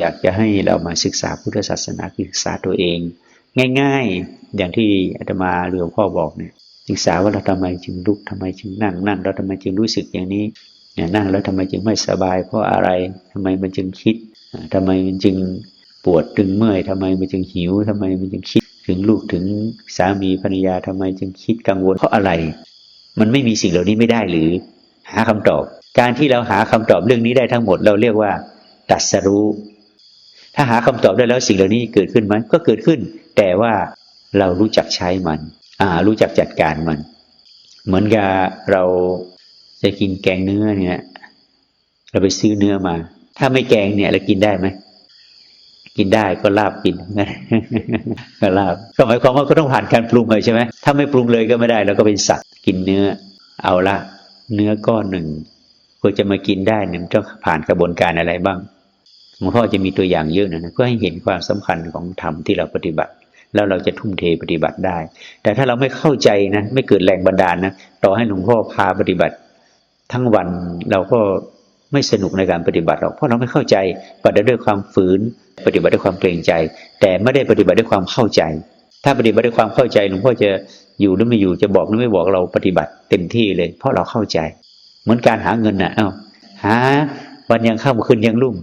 อยากจะให้เรามาศึกษาพุทธศาสนาคือศึกษาตัวเอง ง่าย ๆ อย่างที่อาตมาหลวงพ่อบอกเนี่ยศึกษาว่าเราทำไมจึงลุกทำไมจึงนั่งนั่งแล้วทำไมจึงรู้สึกอย่างนี้เนี่ยนั่งแล้วทำไมจึงไม่สบาย เพราะอะไรทำไมมันจึงคิดอ่าทำไมมันจึงปวดตึงเมื่อยทำไมมันจึงหิวทำไมมันจึงคิดถึงลูกถึงสามีภรรยาทำไมจึงคิดกังวลเพราะอะไร มันไม่มีสิ่งเหล่านี้ไม่ได้หรือ หาคำตอบ การที่เราหาคำตอบเรื่องนี้ได้ทั้งหมดเราเรียกว่าตรัสรู้ ถ้าหาคำตอบได้แล้วสิ่งเหล่านี้เกิดขึ้นไหมก็เกิดขึ้น แต่ว่าเรารู้จักใช้มัน อ่า รู้จักจัดการมัน เหมือนกับเราจะกินแกงเนื้อเนี่ย เราไปซื้อเนื้อมา ถ้าไม่แกงเนี่ยเรากินได้ไหมกินได้ก็ลาบกินก็ลาบก็หมายความว่าก็ต้องผ่านการปรุงเลยใช่ไหมถ้าไม่ปรุงเลยก็ไม่ได้เราก็เป็นสัตว์กินเนื้อ เอาละเนื้อก้อนหนึ่งกว่าจะมากินได้เนี่ยมันต้องผ่านกระบวนการอะไรบ้าง ลวงพ่อจะมีตัวอย่างเยอะนะนะเพื่อให้เห็นความสำคัญของธรรมที่เราปฏิบัติ แล้วเราจะทุ่มเทปฏิบัติได้ แต่ถ้าเราไม่เข้าใจนะไม่เกิดแรงบันดาลนะต่อให้หลวงพ่อพาปฏิบัติ ทั้งวันเราก็ไม่สนุกในการปฏิบัติหรอกเพราะเราไม่เข้าใจปฏิบัติด้วยความฝืน ปฏิบัติด้วยความเกรงใจ แต่ไม่ได้ปฏิบัติด้วยความเข้าใจ ถ้าปฏิบัติด้วยความเข้าใจหลวงพ่อจะอยู่หรือไม่อยู่จะบอกหรือไม่บอกเราปฏิบัติเต็มที่เลย เพราะเราเข้าใจ เหมือนการหาเงินนะเอ้าหาวันยังข้ามคืนยังรุ่ง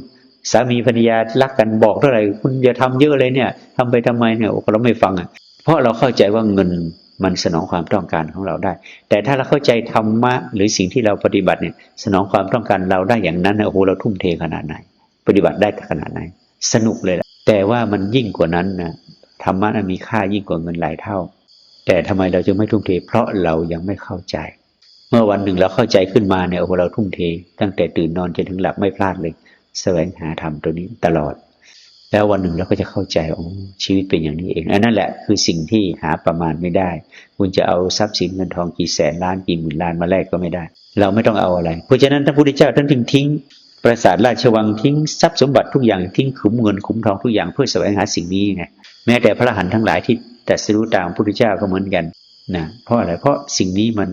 สามีภรรยารักกันบอกเท่าไหร่คุณอย่าทำเยอะเลยเนี่ยทำไปทำไมเนี่ยโอ้เราไม่ฟังอะ เพราะเราเข้าใจว่าเงินมันสนองความต้องการของเราได้ แต่ถ้าเราเข้าใจธรรมะหรือสิ่งที่เราปฏิบัติเนี่ย สนองความต้องการเราได้อย่างนั้นโอ้โหเราทุ่มเทขนาดไหน ปฏิบัติได้ขนาดไหน สนุกเลยละแต่ว่ามันยิ่งกว่านั้นนะธรรมะนะมีค่ายิ่งกว่าเงินหลายเท่า แต่ทำไมเราจะไม่ทุ่มเท เพราะเรายังไม่เข้าใจ เมื่อวันหนึ่งเราเข้าใจขึ้นมาเนี่ยโอ้โหเราทุ่มเท ตั้งแต่ตื่นนอนจนถึงหลับไม่พลาดเลย แสวงหาธรรมตัวนี้ตลอด แล้ววันหนึ่งเราก็จะเข้าใจโอ้ชีวิตเป็นอย่างนี้เองอันนั่นแหละคือสิ่งที่หาประมาณไม่ได้ คุณจะเอาทรัพย์สินเงินทองกี่แสนล้านกี่หมื่นล้านมาแลกก็ไม่ได้ เราไม่ต้องเอาอะไรเพราะฉะนั้นท่านพุทธเจ้าท่านถึงทิ้งปราสาทราชวังทิ้งทรัพย์สมบัติทุกอย่างทิ้งขุมเงินขุมทองทุกอย่างเพื่อแสวงหาสิ่งนี้ไงแม้แต่พระหันทั้งหลายที่แตรัสรู้ตามพระพุทธเจ้าก็เหมือนกันนะเพราะอะไรเพราะสิ่งนี้มัน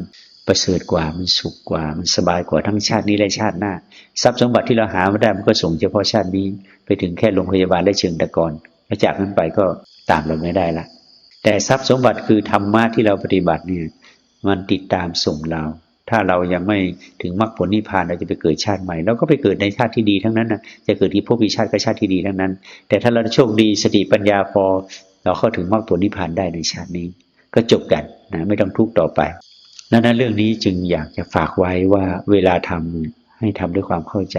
ประเสริฐกว่ามันสุขกว่า มันสบายกว่าทั้งชาตินี้และชาติหน้า ทรัพย์สมบัติที่เราหามาได้มันก็ส่งเฉพาะชาตินี้ ไปถึงแค่โรงพยาบาลและเชิงตะกอนแล้วจากนั้นไปก็ตามเราไม่ได้ละ แต่ทรัพย์สมบัติคือธรรมะที่เราปฏิบัติเนี่ย มันติดตามส่งเรา ถ้าเรายังไม่ถึงมรรคผลนิพพานเราจะไปเกิดชาติใหม่เราก็ไปเกิดในชาติที่ดีทั้งนั้นนะจะเกิดที่ภพวิชาติก็ชาติที่ดีทั้งนั้น แต่ถ้าเราโชคดีสติปัญญาพอ เราเข้าถึงมรรคผลนิพพานได้ในชาตินี้ ก็จบกันนะไม่ต้องทุกข์ต่อไป ดังนั้นเรื่องนี้จึงอยากจะฝากไว้ว่าเวลาทำให้ทำด้วยความเข้าใจ